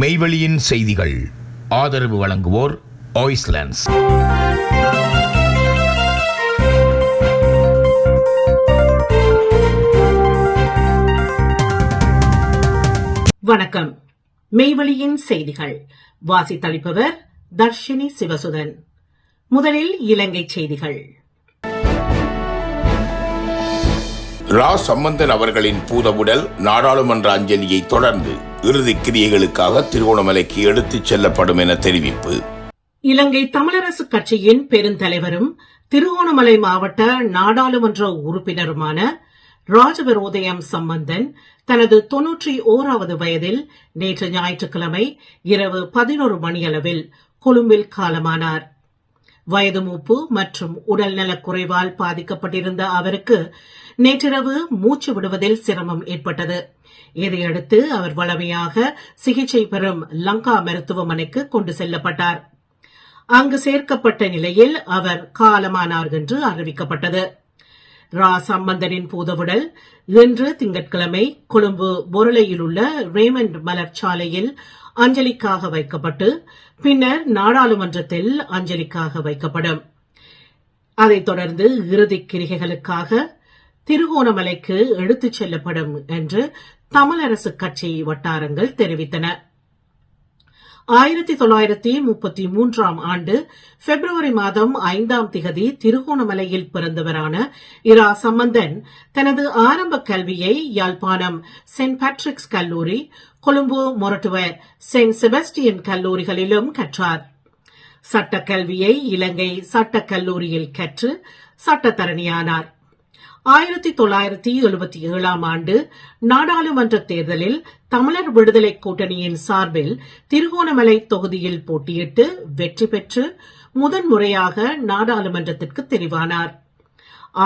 மெய்வெளியின் செய்திகள். ஆதரவு வழங்குவோர் ஆய்ஸ்லாண்ட்ஸ் வணக்கம். மெய்வெளியின் செய்திகள். வாசித்தளிப்பவர் தர்ஷினி சிவசுதன். முதலில் இலங்கை செய்திகள். ரா சம்பந்தன் அவர்களின் பூதவுடல் நாடாளுமன்ற அஞ்சலியை தொடர்ந்து இறுதி கிரியைகளுக்காக திருகோணமலைக்கு எடுத்துச் செல்லப்படும் என தெரிவிப்பு. இலங்கை தமிழரசு கட்சியின் பெருந்தலைவரும் திருகோணமலை மாவட்ட நாடாளுமன்ற உறுப்பினருமான ராஜவிரோதயம் சம்பந்தன் தனது தொன்னூற்றி ஓராவது வயதில் நேற்று ஞாயிற்றுக்கிழமை இரவு பதினோரு மணியளவில் கொழும்பில் காலமானார். வயது மூப்பு மற்றும் உடல்நலக் குறைவால் பாதிக்கப்பட்டிருந்த அவருக்கு நேற்றிரவு மூச்சு விடுவதில் சிரமம் ஏற்பட்டது. இதையடுத்து அவர் வளமையாக சிகிச்சை பெறும் லங்கா மருத்துவமனைக்கு கொண்டு செல்லப்பட்டார். அங்கு சேர்க்கப்பட்ட நிலையில் அவர் காலமானார் என்று அறிவிக்கப்பட்டது. ரா சம்பந்தனின் பூதவுடல் இன்று திங்கட்கிழமை கொழும்பு பொருளையில் உள்ள ரேமண்ட் மலர்ச்சாலையில் அஞ்சலிக்காக வைக்கப்பட்டு பின்னர் நாடாளுமன்றத்தில் அஞ்சலிக்காக வைக்கப்படும். அதைத் தொடர்ந்து இறுதி கிரிகைகளுக்காக திருகோணமலைக்கு எடுத்துச் செல்லப்படும் என்று தமிழரசு கட்சி வட்டாரங்கள் தெரிவித்தன. ஆயிரத்தி தொள்ளாயிரத்தி முப்பத்தி மூன்றாம் ஆண்டு பிப்ரவரி மாதம் ஐந்தாம் திகதி திருகோணமலையில் பிறந்தவரான இரா சம்பந்தன் தனது ஆரம்ப கல்வியை யாழ்ப்பாணம் சென்ட் பேட்ரிக்ஸ் கல்லூரி கொழும்பு மொரட்டுவ செயின்ட் செபஸ்டியன் கல்லூரிகளிலும் கற்றார். சட்டக் கல்வியை இலங்கை சட்டக் கல்லூரியில் கற்று சட்டத்தரணியானார். ஆயிரத்தி தொள்ளாயிரத்தி எழுபத்தி ஏழாம் ஆண்டு நாடாளுமன்ற தேர்தலில் தமிழர் விடுதலை கூட்டணியின் சார்பில் திருகோணமலை தொகுதியில் போட்டியிட்டு வெற்றி பெற்று முதன்முறையாக நாடாளுமன்றத்திற்கு தெரிவானார்.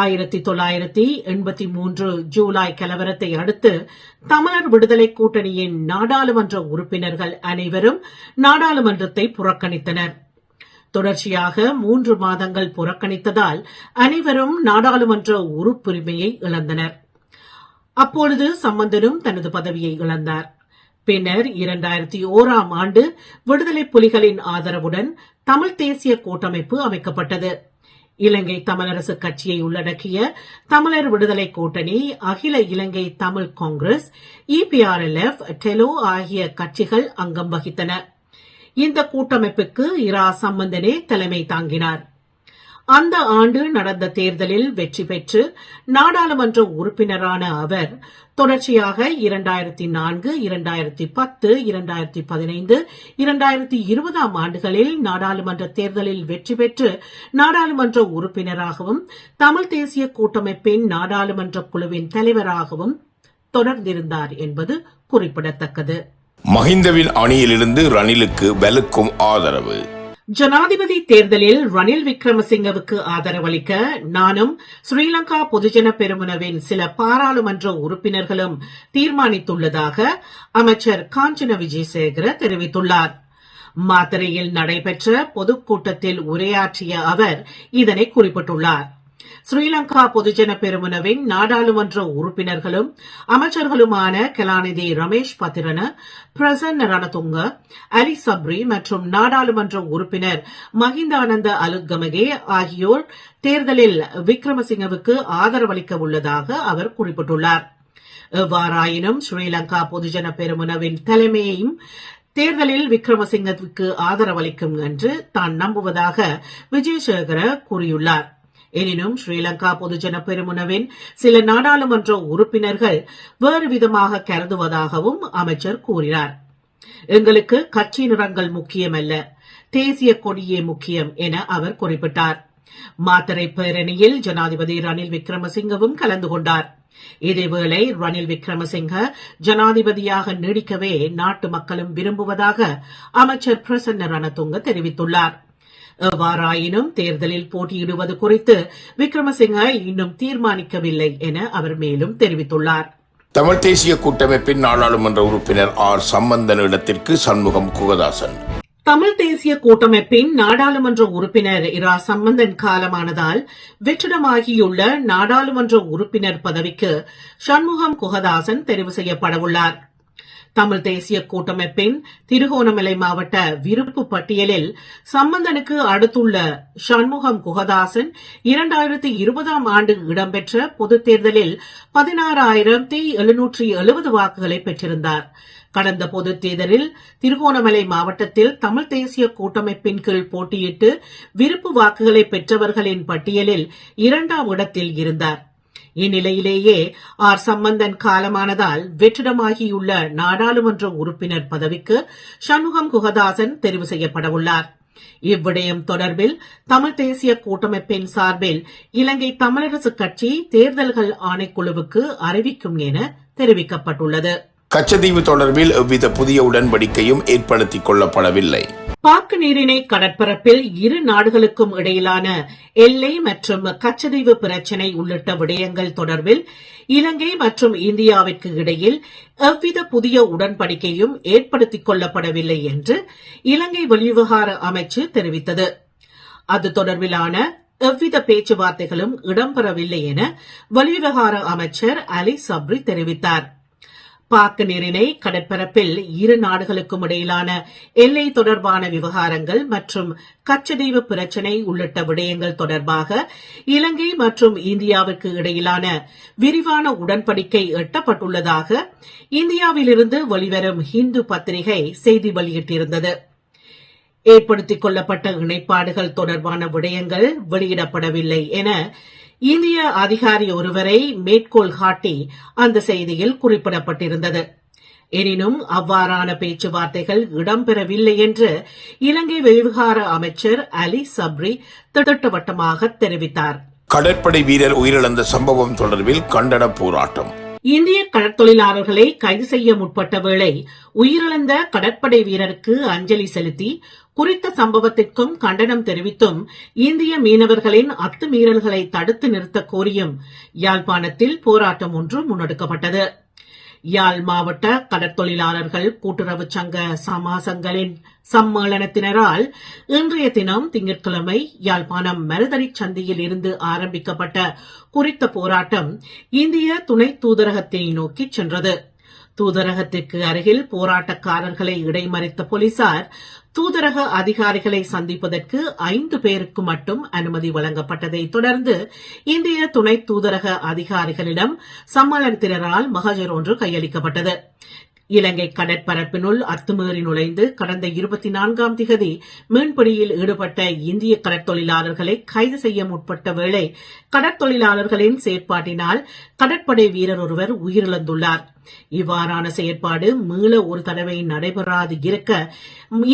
ஆயிரத்தி தொள்ளாயிரத்தி எண்பத்தி மூன்று ஜூலை கலவரத்தை அடுத்து தமிழர் விடுதலை கூட்டணியின் நாடாளுமன்ற உறுப்பினர்கள் அனைவரும் நாடாளுமன்றத்தை புறக்கணித்தனர். தொடர்ச்சியாக மூன்று மாதங்கள் புறக்கணித்ததால் அனைவரும் நாடாளுமன்ற உறுப்புரிமையை இழந்தனர். அப்பொழுது சம்பந்தனும் தனது பதவியை இழந்தார். பின்னர் இரண்டாயிரத்தி ஓராம் ஆண்டு விடுதலை புலிகளின் ஆதரவுடன் தமிழ் தேசிய கூட்டமைப்பு அமைக்கப்பட்டது. இலங்கை தமிழரசு கட்சியை உள்ளடக்கிய தமிழர் விடுதலை கூட்டணி அகில Ilangai Tamil Congress EPRLF TELO ஆகிய கட்சிகள் அங்கம் வகித்தன. இந்த கூட்டமைப்புக்கு இரா சம்பந்தனே தலைமை தாங்கினார். அந்த ஆண்டு நடந்த தேர்தலில் வெற்றி பெற்று நாடாளுமன்ற உறுப்பினரான அவர் தொடர்ச்சியாக இரண்டாயிரத்தி நான்கு இரண்டாயிரத்தி பத்து இரண்டாயிரத்தி பதினைந்து இரண்டாயிரத்தி இருபதாம் ஆண்டுகளில் நாடாளுமன்ற தேர்தலில் வெற்றி பெற்று நாடாளுமன்ற உறுப்பினராகவும் தமிழ் தேசிய கூட்டமைப்பின் நாடாளுமன்ற குழுவின் தலைவராகவும் தொடர்ந்திருந்தார் என்பது குறிப்பிடத்தக்கது. மஹிந்தவின் அணியிலிருந்து ரணிலுக்கு வலுக்கும் ஆதரவு. ஜனாதிபதி தேர்தலில் ரணில் விக்ரமசிங்கவுக்கு ஆதரவளிக்க நானும் ஸ்ரீலங்கா பொதுஜன பெருமுனவின் சில பாராளுமன்ற உறுப்பினர்களும் தீர்மானித்துள்ளதாக அமைச்சர் காஞ்சன விஜயசேகர தெரிவித்துள்ளார். மாத்தரையில் நடைபெற்ற பொதுக்கூட்டத்தில் உரையாற்றிய அவர் இதனை குறிப்பிட்டுள்ளார். ஸ்ரீலங்கா பொதுஜன பெருமுனவின் நாடாளுமன்ற உறுப்பினர்களும் அமைச்சர்களுமான கலாநிதி ரமேஷ் பத்திரன பிரசன்ன ரணதுங்க அலி சப்ரி மற்றும் நாடாளுமன்ற உறுப்பினர் மஹிந்தானந்த அலுகமகே ஆகியோர் தேர்தலில் விக்ரமசிங்கவுக்கு ஆதரவளிக்க உள்ளதாக அவர் குறிப்பிட்டுள்ளார். எவ்வாறாயினும் ஸ்ரீலங்கா பொதுஜன பெருமுனவின் தலைமையையும் தேர்தலில் விக்ரமசிங்கத்துக்கு ஆதரவளிக்கும் என்று தான் நம்புவதாக விஜயசேகர கூறியுள்ளார். எனினும் ஸ்ரீலங்கா பொதுஜன பெருமுனவின் சில நாடாளுமன்ற உறுப்பினர்கள் வேறு விதமாக கருதுவதாகவும் அமைச்சர் கூறினார். எங்களுக்கு கட்சி நிறங்கள் முக்கியமல்ல தேசிய கொடியே முக்கியம் என அவர் குறிப்பிட்டார். மாத்தரை பேரணியில் ஜனாதிபதி ரணில் விக்ரமசிங்கவும் கலந்து கொண்டார். இதேவேளை ரணில் விக்ரமசிங்க ஜனாதிபதியாக நீடிக்கவே நாட்டு மக்களும் விரும்புவதாக அமைச்சர் பிரசன்ன ரணதுங்க தெரிவித்துள்ளார். எவ்வாறாயினும் தேர்தலில் போட்டியிடுவது குறித்து விக்ரமசிங்க இன்னும் தீர்மானிக்கவில்லை என அவர் மேலும் தெரிவித்துள்ளார். தமிழ் தேசிய கூட்டமைப்பின் நாடாளுமன்ற உறுப்பினர் ஆர். சம்பந்தன் இடத்திற்கு சண்முகம் குகதாசன். தமிழ் தேசிய கூட்டமைப்பின் நாடாளுமன்ற உறுப்பினர் இரா. சம்பந்தன் காலமானதால் வெற்றிடமாகியுள்ள நாடாளுமன்ற உறுப்பினர் பதவிக்கு சண்முகம் குகதாசன் தெரிவு செய்யப்படவுள்ளார். தமிழ் தேசிய கூட்டமைப்பின் திருகோணமலை மாவட்ட விருப்பு பட்டியலில் சம்பந்தனுக்கு அடுத்துள்ள சண்முகம் குகதாசன் இரண்டாயிரத்தி இருபதாம் ஆண்டு இடம்பெற்ற பொதுத் தேர்தலில் பதினாறாயிரத்தி எழுநூற்றி எழுபது வாக்குகளை பெற்றிருந்தார். கடந்த பொதுத் தேர்தலில் திருகோணமலை மாவட்டத்தில் தமிழ் தேசிய கூட்டமைப்பின் கீழ் போட்டியிட்டு விருப்பு வாக்குகளை பெற்றவர்களின் பட்டியலில் இரண்டாம் இடத்தில் இருந்தார். இந்நிலையிலேயே ஆர் சம்பந்தன் காலமானதால் வெற்றிடமாகியுள்ள நாடாளுமன்ற உறுப்பினர் பதவிக்கு சண்முகம் குகதாசன் தெரிவு செய்யப்படவுள்ளார். இவ்விடயம் தொடர்பில் தமிழ் தேசிய கூட்டமைப்பின் சார்பில் இலங்கை தமிழரசுக் கட்சி தேர்தல்கள் ஆணைக்குழுவுக்கு அறிவிக்கும் என தெரிவிக்கப்பட்டுள்ளது. கச்சதீவு தொடர்பில் எவ்வித புதிய உடன்படிக்கையும் ஏற்படுத்திக் கொள்ளப்படவில்லை. பாக்கு நீரிணை கடற்பரப்பில் இரு நாடுகளுக்கும் இடையிலான எல்லை மற்றும் கச்சதீவு பிரச்சினை உள்ளிட்ட விடயங்கள் தொடர்பில் இலங்கை மற்றும் இந்தியாவிற்கு இடையில் எவ்வித புதிய உடன்படிக்கையும் ஏற்படுத்திக் கொள்ளப்படவில்லை என்று இலங்கை வெளிவிவகார அமைச்சு தெரிவித்தது. அது தொடர்பிலான எவ்வித பேச்சுவார்த்தைகளும் இடம்பெறவில்லை என வெளிவிவகார அமைச்சர் அலி சப்ரி தெரிவித்தார். பாக்கு நீரிணை கடற்பரப்பில் இரு நாடுகளுக்கும் இடையிலான எல்லை தொடர்பான விவகாரங்கள் மற்றும் கச்சதீவு பிரச்சினை உள்ளிட்ட விடயங்கள் தொடர்பாக இலங்கை மற்றும் இந்தியாவிற்கு இடையிலான விரிவான உடன்படிக்கை எட்டப்பட்டுள்ளதாக இந்தியாவிலிருந்து வெளிவரும் ஹிந்து பத்திரிகை செய்தி வெளியிட்டிருந்தது. ஏற்படுத்திக் கொள்ளப்பட்ட இணைப்பாடுகள் தொடர்பான விடயங்கள் வெளியிடப்படவில்லை என இந்திய அதிகாரி ஒருவரை மேற்கோள் காட்டி அந்த செய்தியில் குறிப்பிடப்பட்டிருந்தது. எனினும் அவ்வாறான பேச்சுவார்த்தைகள் இடம்பெறவில்லை என்று இலங்கை விவகார அமைச்சர் அலி சப்ரி திட்டவட்டமாக தெரிவித்தார். கடற்படை வீரர் உயிரிழந்த சம்பவம் தொடர்பில் கண்டன போராட்டம். இந்திய கடற்தொழிலாளர்களை கைது செய்ய முற்பட்ட வேளை உயிரிழந்த கடற்படை வீரருக்கு அஞ்சலி செலுத்தி குறித்த சம்பவத்திற்கும் கண்டனம் தெரிவித்தும் இந்திய மீனவர்களின் அத்துமீறல்களை தடுத்து நிறுத்த கோரியும் யாழ்ப்பாணத்தில் போராட்டம் ஒன்று முன்னெடுக்கப்பட்டது. யாழ் மாவட்ட கடற்தொழிலாளர்கள் கூட்டுறவு சங்க சமாசங்களின் சம்மேளனத்தினரால் இன்றைய தினம் திங்கட்கிழமை யாழ்ப்பாணம் மருதரி சந்தையில் இருந்து ஆரம்பிக்கப்பட்ட குறித்த போராட்டம் இந்திய துணை தூதரகத்தை நோக்கி சென்றது. தூதரகத்திற்கு அருகில் போராட்டக்காரர்களை இடைமறித்த போலீசார் தூதரக அதிகாரிகளை சந்திப்பதற்கு ஐந்து பேருக்கு மட்டும் அனுமதி வழங்கப்பட்டதை தொடர்ந்து இந்திய துணை தூதரக அதிகாரிகளிடம் சம்மேளனத்தினரால் மகஜர் ஒன்று கையளிக்கப்பட்டது. இலங்கை கடற்பரப்பினுள் அத்துமீறி நுழைந்து கடந்த இருபத்தி நான்காம் திகதி மீன்பிடியில் ஈடுபட்ட இந்திய கடற்தொழிலாளர்களை கைது செய்ய முற்பட்ட வேளை கடற்தொழிலாளர்களின் செயற்பாட்டினால் கடற்படை வீரர் ஒருவர் உயிரிழந்துள்ளார். இவ்வாறான செயற்பாடு மீள ஒரு தடவை நடைபெறாது இருக்க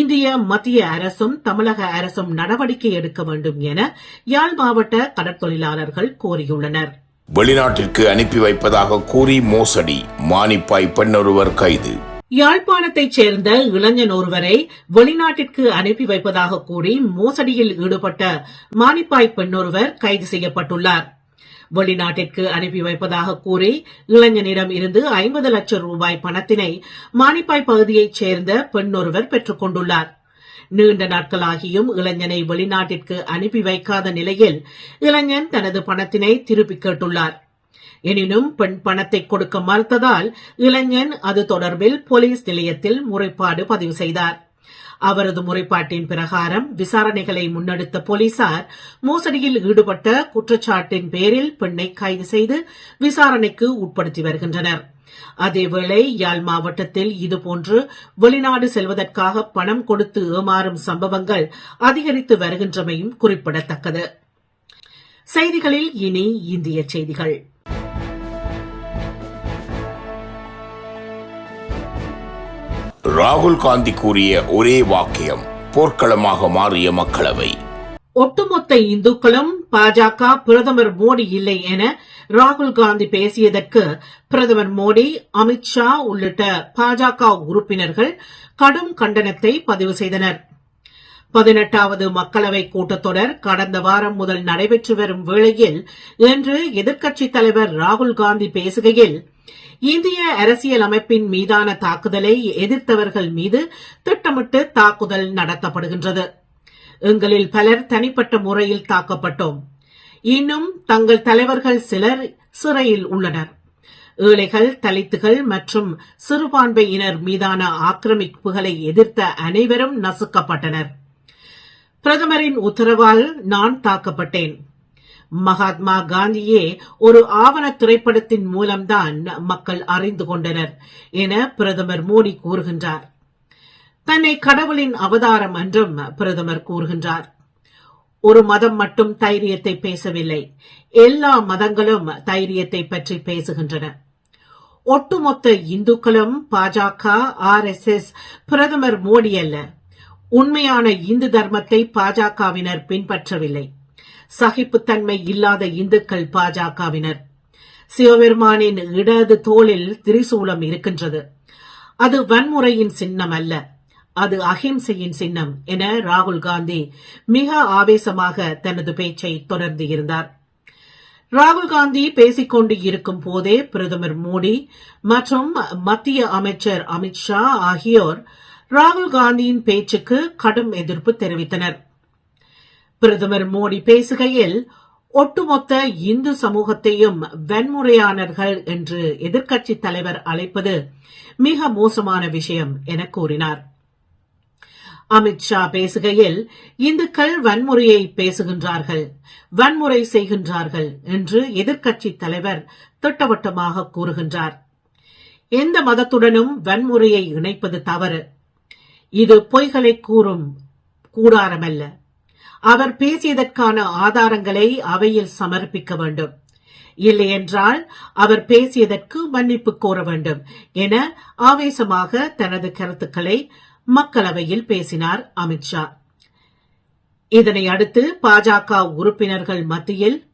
இந்திய மத்திய அரசும் தமிழக அரசும் நடவடிக்கை எடுக்க வேண்டும் என யாழ் மாவட்ட கடற்தொழிலாளர்கள் கோரியுள்ளனர். வெளிநாட்டிற்கு அனுப்பி வைப்பதாக கூறி மோசடி. மானிப்பாய் பெண்ணொருவர் கைது. யாழ்ப்பாணத்தைச் சேர்ந்த இளைஞன் ஒருவரை வெளிநாட்டிற்கு அனுப்பி வைப்பதாக கூறி மோசடியில் ஈடுபட்ட மானிப்பாய் பெண்ணொருவர் கைது செய்யப்பட்டுள்ளார். வெளிநாட்டிற்கு அனுப்பி வைப்பதாக கூறி இளைஞனிடம் இருந்து ஐம்பது லட்சம் ரூபாய் பணத்தினை மானிப்பாய் பகுதியைச் சேர்ந்த பெண்ணொருவர் பெற்றுக் கொண்டுள்ளார். நீண்ட நாட்களாகியும் இளைஞனை வெளிநாட்டிற்கு அனுப்பி வைக்காத நிலையில் இளைஞன் தனது பணத்தினை திருப்பிக் கேட்டுள்ளார். எனினும் பெண் பணத்தை கொடுக்க மறுத்ததால் இளைஞன் அது தொடர்பில் போலீஸ் நிலையத்தில் முறைப்பாடு பதிவு செய்தார். அவரது முறைப்பாட்டின் பிரகாரம் விசாரணைகளை முன்னெடுத்த போலீசார் மோசடியில் ஈடுபட்ட குற்றச்சாட்டின் பேரில் பெண்ணை கைது செய்து விசாரணைக்கு உட்படுத்தி வருகின்றனர். அதேவேளை யாழ் மாவட்டத்தில் இதுபோன்று வெளிநாடு செல்வதற்காக பணம் கொடுத்து ஏமாறும் சம்பவங்கள் அதிகரித்து வருகின்றமையும் குறிப்பிடத்தக்கது. செய்திகளில் இனி இந்திய செய்திகள். ராகுல் காந்தி கூறிய ஒரே வாக்கியம் போர்க்களமாக மாறிய மக்களவை. ஒட்டுமொத்த இந்துக்களும் பாஜக பிரதமர் மோடி இல்லை என ராகுல் காந்தி பேசியதற்கு பிரதமர் மோடி அமித்ஷா உள்ளிட்ட பாஜக உறுப்பினர்கள் கடும் கண்டனத்தை பதிவு செய்தனர். பதினெட்டாவது மக்களவை கூட்டத்தொடர் கடந்த வாரம் முதல் நடைபெற்று வரும் வேளையில் இன்று எதிர்க்கட்சித் தலைவர் ராகுல் காந்தி பேசுகையில் இந்திய அரசியல் அமைப்பின் மீதான தாக்குதலை எதிர்த்தவர்கள் மீது திட்டமிட்டு தாக்குதல் நடத்தப்படுகின்றது. எங்களில் பலர் தனிப்பட்ட முறையில் தாக்கப்பட்டோம். இன்னும் தங்கள் தலைவர்கள் சிலர் சிறையில் உள்ளனர். ஏழைகள் தலித்துகள் மற்றும் சிறுபான்மையினர் மீதான ஆக்கிரமிப்புகளை எதிர்த்த அனைவரும் நசுக்கப்பட்டனர். பிரதமரின் உத்தரவால் நான் தாக்கப்பட்டேன். மகாத்மா காந்தியே ஒரு ஆவண திரைப்படத்தின் மூலம்தான் மக்கள் அறிந்து கொண்டனர் என பிரதமர் மோடி கூறுகின்றார். தன்னை கடவுளின் அவதாரம் என்றும் பிரதமர் கூறுகின்றார். ஒரு மதம் மட்டும் தைரியத்தை பேசவில்லை எல்லா மதங்களும் தைரியத்தை பற்றி பேசுகின்றன. ஒட்டுமொத்த இந்துக்களும் பாஜக ஆர் எஸ் எஸ் பிரதமர் மோடி அல்ல உண்மையான இந்து தர்மத்தை பாஜகவினர் பின்பற்றவில்லை. சகிப்புத்தன்மை இல்லாத இந்துக்கள் பாஜகவினர். சிவபெருமானின் இடது தோளில் திரிசூலம் இருக்கின்றது. அது வன்முறையின் சின்னம் அல்ல அது அகிம்சையின் சின்னம் என ராகுல் காந்தி மிக ஆவேசமாக தனது பேச்சை தொடர்ந்து இருந்தார். ராகுல் காந்தி பேசிக்கொண்டு இருக்கும் போதே பிரதமர் மோடி மற்றும் மத்திய அமைச்சர் அமித்ஷா ஆகியோர் ராகுல் காந்தியின் பேச்சுக்கு கடும் எதிர்ப்பு தெரிவித்தனர். பிரதமர் மோடி பேசுகையில் ஒட்டுமொத்த இந்து சமூகத்தையும் வன்முறையாளர்கள் என்று எதிர்க்கட்சித் தலைவர் அழைப்பது மிக மோசமான விஷயம் என கூறினார். அமித் ஷா பேசுகையில் இந்துக்கள் வன்முறையை பேசுகின்றார்கள் வன்முறை செய்கின்றார்கள் என்று எதிர்க்கட்சித் தலைவர் திட்டவட்டமாக கூறுகின்றார். எந்த மதத்துடனும் வன்முறையை இணைப்பது தவறு. இது பொய்களை கூறும் கூடாரமல்ல. அவர் பேசியதற்கான ஆதாரங்களை அவையில் சமர்ப்பிக்க வேண்டும். இல்லையென்றால் அவர் பேசியதற்கு மன்னிப்பு கோர வேண்டும் என ஆவேசமாக தனது கருத்துக்களை மக்களவையில் பேசினார் அமித் ஷா. இதனை அடுத்து பாஜக உறுப்பினர்கள் மத்தியில்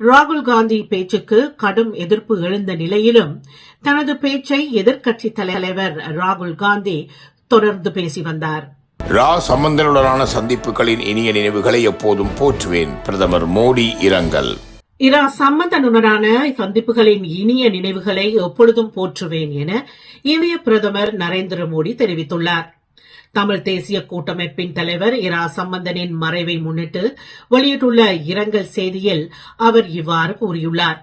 ராகுல் காந்தி பேச்சுக்கு கடும் எதிர்ப்பு எழுந்த நிலையிலும் தனது பேச்சை எதிர்க்கட்சித் தலைவர் ராகுல் காந்தி தொடர்ந்து பேசி வந்தார். ரா சம்பந்தனுடனான சந்திப்புகளின் இனிய நினைவுகளை எப்போதும் போற்றுவேன். பிரதமர் மோடி இரங்கல். இரா சம்பந்தனுடனான சந்திப்புகளின் இனிய நினைவுகளை எப்பொழுதும் போற்றுவேன் என இந்திய பிரதமர் நரேந்திர மோடி தெரிவித்துள்ளார். தமிழ் தேசிய கூட்டமைப்பின் தலைவர் இரா சம்பந்தனின் மறைவை முன்னிட்டு வெளியிட்டுள்ள இரங்கல் செய்தியில் அவர் இவ்வாறு கூறியுள்ளார்.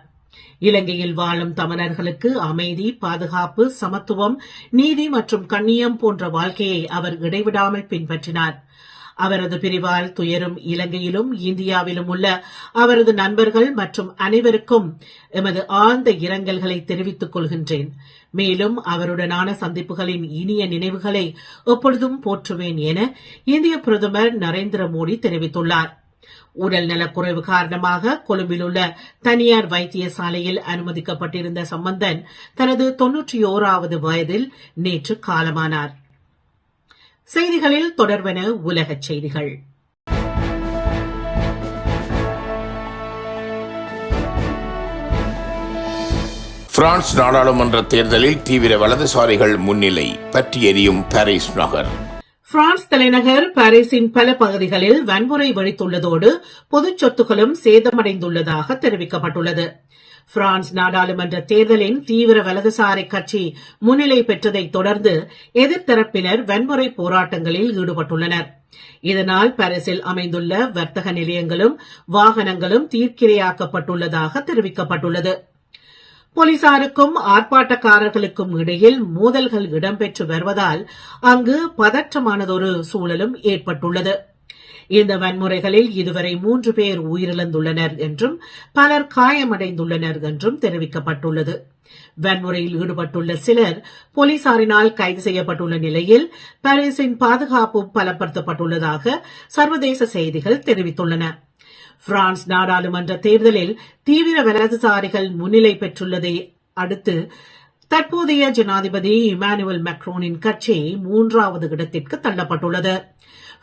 இலங்கையில் வாழும் தமிழர்களுக்கு அமைதி பாதுகாப்பு சமத்துவம் நீதி மற்றும் கண்ணியம் போன்ற வாழ்க்கையை அவர் இடைவிடாமல் பின்பற்றினார். அவரது பிரிவால் துயரும் இலங்கையிலும் இந்தியாவிலும் உள்ள அவரது நண்பர்கள் மற்றும் அனைவருக்கும் எமது ஆழ்ந்த இரங்கல்களை தெரிவித்துக் கொள்கின்றேன். மேலும் அவருடனான சந்திப்புகளின் இனிய நினைவுகளை எப்பொழுதும் போற்றுவேன் என இந்திய பிரதமர் நரேந்திர மோடி தெரிவித்துள்ளார். உடல் நலக்குறைவு காரணமாக கொழும்பில் உள்ள தனியார் வைத்தியசாலையில் அனுமதிக்கப்பட்டிருந்த சம்பந்தன் தனது தொன்னூற்றி ஓராவது வயதில் நேற்று காலமானார். செய்திகளில் தொடர்வன உலகச் செய்திகள். பிரான்ஸ் நாடாளுமன்ற தேர்தலில் தீவிர வலதுசாரிகள் முன்னிலை பற்றி எரியும் பாரிஸ் நகர். பிரான்ஸ் தலைநகர் பாரிஸின் பல பகுதிகளில் வன்முறை வெடித்துள்ளதோடு பொதுச் சொத்துகளும் சேதமடைந்துள்ளதாக தெரிவிக்கப்பட்டுள்ளது. பிரான்ஸ் நாடாளுமன்ற தேர்தலின் தீவிர வலதுசாரி கட்சி முன்னிலை பெற்றதைத் தொடர்ந்து எதிர்த்தரப்பினர் வன்முறை போராட்டங்களில் ஈடுபட்டுள்ளனர். இதனால் பாரிஸில் அமைந்துள்ள வர்த்தக நிலையங்களும் வாகனங்களும் தீர்க்கிரையாக்கப்பட்டுள்ளதாக தெரிவிக்கப்பட்டுள்ளது. போலீசாருக்கும் ஆர்ப்பாட்டக்காரர்களுக்கும் இடையில் மோதல்கள் இடம்பெற்று வருவதால் அங்கு பதற்றமானதொரு சூழலும் ஏற்பட்டுள்ளது. இந்த வன்முறைகளில் இதுவரை மூன்று பேர் உயிரிழந்துள்ளனர் என்றும் பலர் காயமடைந்துள்ளனர் என்றும் தெரிவிக்கப்பட்டுள்ளது. வன்முறையில் ஈடுபட்டுள்ள சிலர் போலீசாரினால் கைது செய்யப்பட்டுள்ள நிலையில் பாரிஸின் பாதுகாப்பு பலப்படுத்தப்பட்டுள்ளதாக சர்வதேச செய்திகள் தெரிவித்துள்ளன. பிரான்ஸ் நாடாளுமன்ற தேர்தலில் தீவிர வலதுசாரிகள் முன்னிலை பெற்றுள்ளதை அடுத்து தற்போதைய ஜனாதிபதி இமானுவல் மெக்ரோனின் கட்சி மூன்றாவது இடத்திற்கு தள்ளப்பட்டுள்ளது.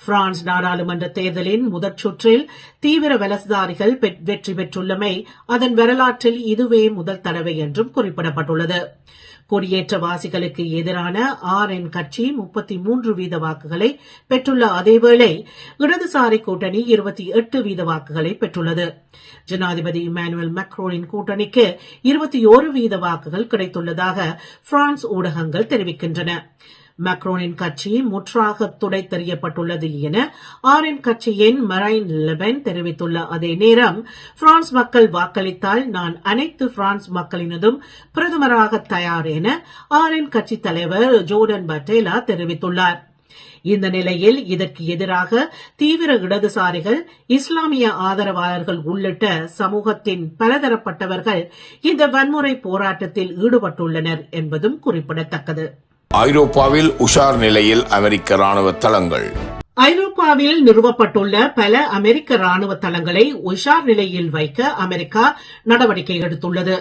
பிரான்ஸ் நாடாளுமன்ற தேர்தலின் முதற் சுற்றில் தீவிர வலதுசாரிகள் வெற்றி பெற்றுள்ளமை அதன் வரலாற்றில் இதுவே முதல் தடவை என்றும் குறிப்பிடப்பட்டுள்ளது. குடியேற்றவாசிகளுக்கு எதிரான ஆர் என் கட்சி முப்பத்தி மூன்று வீத வாக்குகளை பெற்றுள்ள அதேவேளை இடதுசாரி கூட்டணி இருபத்தி எட்டு வீத வாக்குகளை பெற்றுள்ளது. ஜனாதிபதி இமானுவேல் மெக்ரோனின் கூட்டணிக்கு இருபத்தி ஒரு வீத வாக்குகள் கிடைத்துள்ளதாக பிரான்ஸ் ஊடகங்கள் தெரிவிக்கின்றன. மக்ரோனின் கட்சி முற்றாக துடைத்தெறியப்பட்டுள்ளது என ஆரின் கட்சியின் மரைன் லெபன் தெரிவித்துள்ள அதே நேரம் பிரான்ஸ் மக்கள் வாக்களித்தால் நான் அனைத்து பிரான்ஸ் மக்களினதும் பிரதமராக தயார் என ஆரின் கட்சி தலைவர் ஜோர்டன் பட்டேலா தெரிவித்துள்ளார். இந்த நிலையில் இதற்கு எதிராக தீவிர இடதுசாரிகள் இஸ்லாமிய ஆதரவாளர்கள் உள்ளிட்ட சமூகத்தின் பலதரப்பட்டவர்கள் இந்த வன்முறை போராட்டத்தில் ஈடுபட்டுள்ளனர் என்பதும் குறிப்பிடத்தக்கது. ஐரோப்பாவில் உஷார் நிலையில் அமெரிக்க ராணுவ தளங்கள். ஐரோப்பாவில் நிறுவப்பட்டுள்ள பல அமெரிக்க ராணுவ தளங்களை உஷார் நிலையில் வைக்க அமெரிக்கா நடவடிக்கை எடுத்துள்ளது.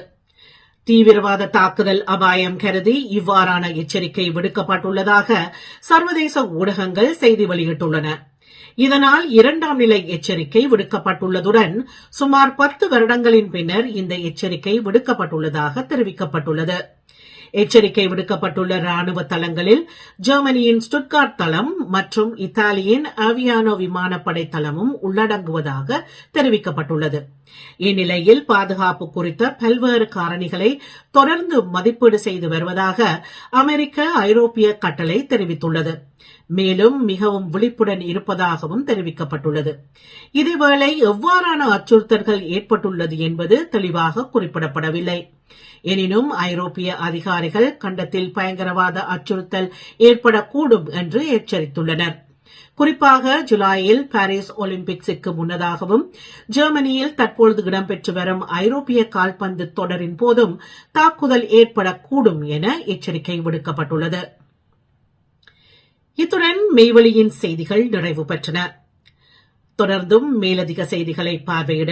தீவிரவாத தாக்குதல் அபாயம் கருதி இவ்வாறான எச்சரிக்கை விடுக்கப்பட்டுள்ளதாக சர்வதேச ஊடகங்கள் செய்தி வெளியிட்டுள்ளன. இதனால் இரண்டாம் நிலை எச்சரிக்கை விடுக்கப்பட்டுள்ளதுடன் சுமார் பத்து வருடங்களின் பின்னர் இந்த எச்சரிக்கை விடுக்கப்பட்டுள்ளதாக தெரிவிக்கப்பட்டுள்ளது. எச்சரிக்கை விடுக்கப்பட்டுள்ள ராணுவ தளங்களில் ஜெர்மனியின் ஸ்டுட்கார்ட் தளம் மற்றும் இத்தாலியின் அவியானோ விமானப்படை தளமும் உள்ளடங்குவதாக தெரிவிக்கப்பட்டுள்ளது. இந்நிலையில் பாதுகாப்பு குறித்த பல்வேறு காரணிகளை தொடர்ந்து மதிப்பீடு செய்து வருவதாக அமெரிக்க ஐரோப்பிய கட்டளை தெரிவித்துள்ளது. மேலும் மிகவும் விழிப்புடன் இருப்பதாகவும் தெரிவிக்கப்பட்டுள்ளது. இதேவேளை எவ்வாறான அச்சுறுத்தல்கள் ஏற்பட்டுள்ளது என்பது தெளிவாக குறிப்பிடப்படவில்லை. எனினும் ஐரோப்பிய அதிகாரிகள் கண்டத்தில் பயங்கரவாத அச்சுறுத்தல் ஏற்படக்கூடும் என்று எச்சரித்துள்ளனர். குறிப்பாக ஜூலையில் பாரிஸ் ஒலிம்பிக்ஸுக்கு முன்னதாகவும் ஜெர்மனியில் தற்பொழுது இடம்பெற்று வரும் ஐரோப்பிய கால்பந்து தொடரின் போதும் தாக்குதல் ஏற்படக்கூடும் என எச்சரிக்கை விடுக்கப்பட்டுள்ளது. இத்துடன் மெய்வெளியின் செய்திகள் நிறைவு பெற்றன. தொடர்ந்தும் மேலதிக செய்திகளை பார்வையிட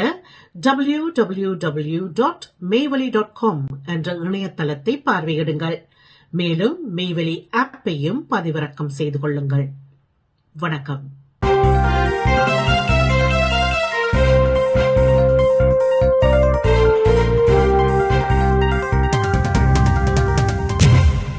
W W W dot Meiveli dot com என்ற இணையதளத்தை பார்வையிடுங்கள். மேலும் மெய்வெளி ஆப்பையும் பதிவிறக்கம் செய்து கொள்ளுங்கள். வணக்கம்.